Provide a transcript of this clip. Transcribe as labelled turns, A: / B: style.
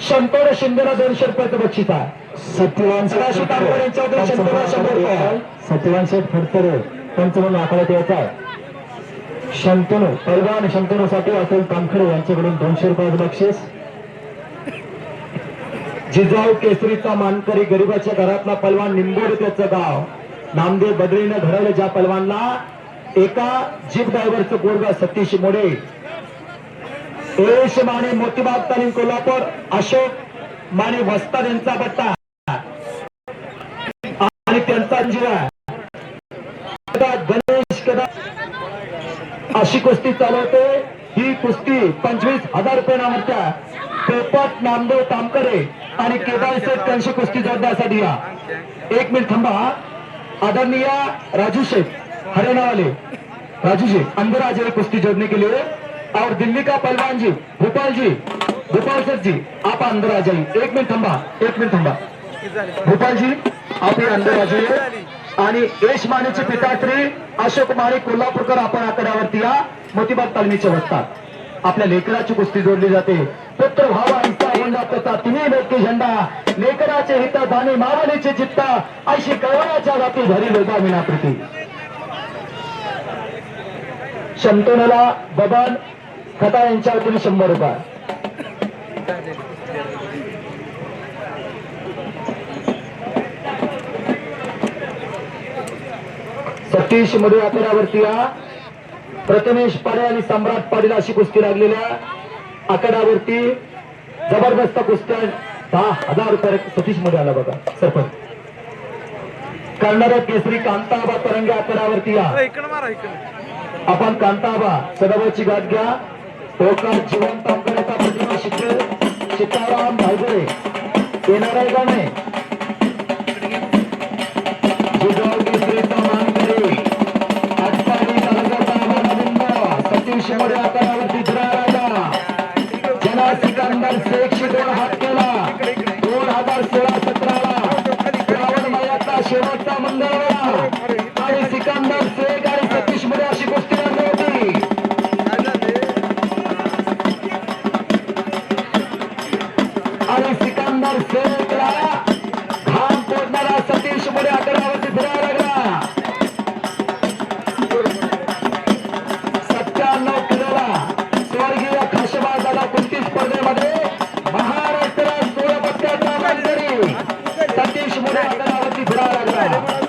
A: शंतोड शिंदेला दोनशे रुपयाचं बक्षीस आहे.
B: सत्यवान
A: सदाशिव तांबोळे यांच्यावर शंतनू शंभर रुपये. आहे.
B: सत्यवान शेठ फडतरे. पंचमूल आखाड्यात यायचा आहे. शंतनू पैलवान शंतनूसाठी अतुल तामखडे यांच्याकडून दोनशे रुपयाचं बक्षीस.
A: जिजाऊ केसरीचा मानकरी गरिबाच्या घरातला पलवान निंबोड त्याचं गाव. नामदेव बद्रीनं घडवलं ज्या पलवानला एका जीप ड्रायव्हरचं पोरगा सतीश मोडे. देश माने मोतीबाग तालीम कोल्हापूर अशोक माने वस्ताद यांचा पट्टा आणि त्यांचा जीवा गणेश कदा अशी कुस्ती चालवते. ही कुस्ती पंचवीस हजार रुपये नामत्या पोपट नामदेव तामकरे आणि केदार शेठ त्यांची कुस्ती जोडण्यासाठी या. एक मिनिट थांबा. आदरणीय राजू शेख हरियाणा राजू शेख अंदर कुस्ती ये कुश्ती जोड़ने के लिए और दिल्ली का पहलवान जी भोपाल जी भोपाल सर जी आप अंदर आ जाइए। एक मिनट थंबा एक मिनट थंबा। भोपाल जी आप ये अंदर आ जाइए। आणि यश मानेचे पिताश्री अशोक माने कोल्हापूरकर आपण आकड्यावरती या मोतीबाग तालमीच्या वसतात. आपल्या लेकराची कुस्ती जोडली जाते. पुत्र भावा हिचा झेंडा त्याचा तिन्ही लोक झेंडा. लेकराचे हित धाने मावलीचे चित्ता. अशी कळवण्याच्या जाती धरी लोका विनाकृती शंतनला बबन खता यांच्या वतीने शंभर रुपये. सतीशमध्ये आकड्यावरती या. प्रथमेश पाडे आणि सम्राट पाटील अशी कुस्ती लागलेल्या आकड्यावरती जबरदस्त कुस्त्या दहा हजार रुपये सतीशमध्ये आला बघा सरपंच. कर्नाटक केसरी कांताबा तरंगे आकड्यावरती या. आपण कांताबा सदाबाची गाठ घ्या. टोका जिवंत अंकण्याचा प्रतिमा शिकले सीताराम भाईगरे येणार आहे का नाही? जिजाऊ केसरीचा आणि सिकंदर सेठ राया घाम फोडणारा सतीश मुळे अकरावरती फिरायला लागला सत्त्याण्णव किलोला स्वर्गीय खशबा झाला कुस्ती स्पर्धेमध्ये महाराष्ट्रात सोळा पत्त्याचा सतीश मुळे अकरावरती फिरायला लागला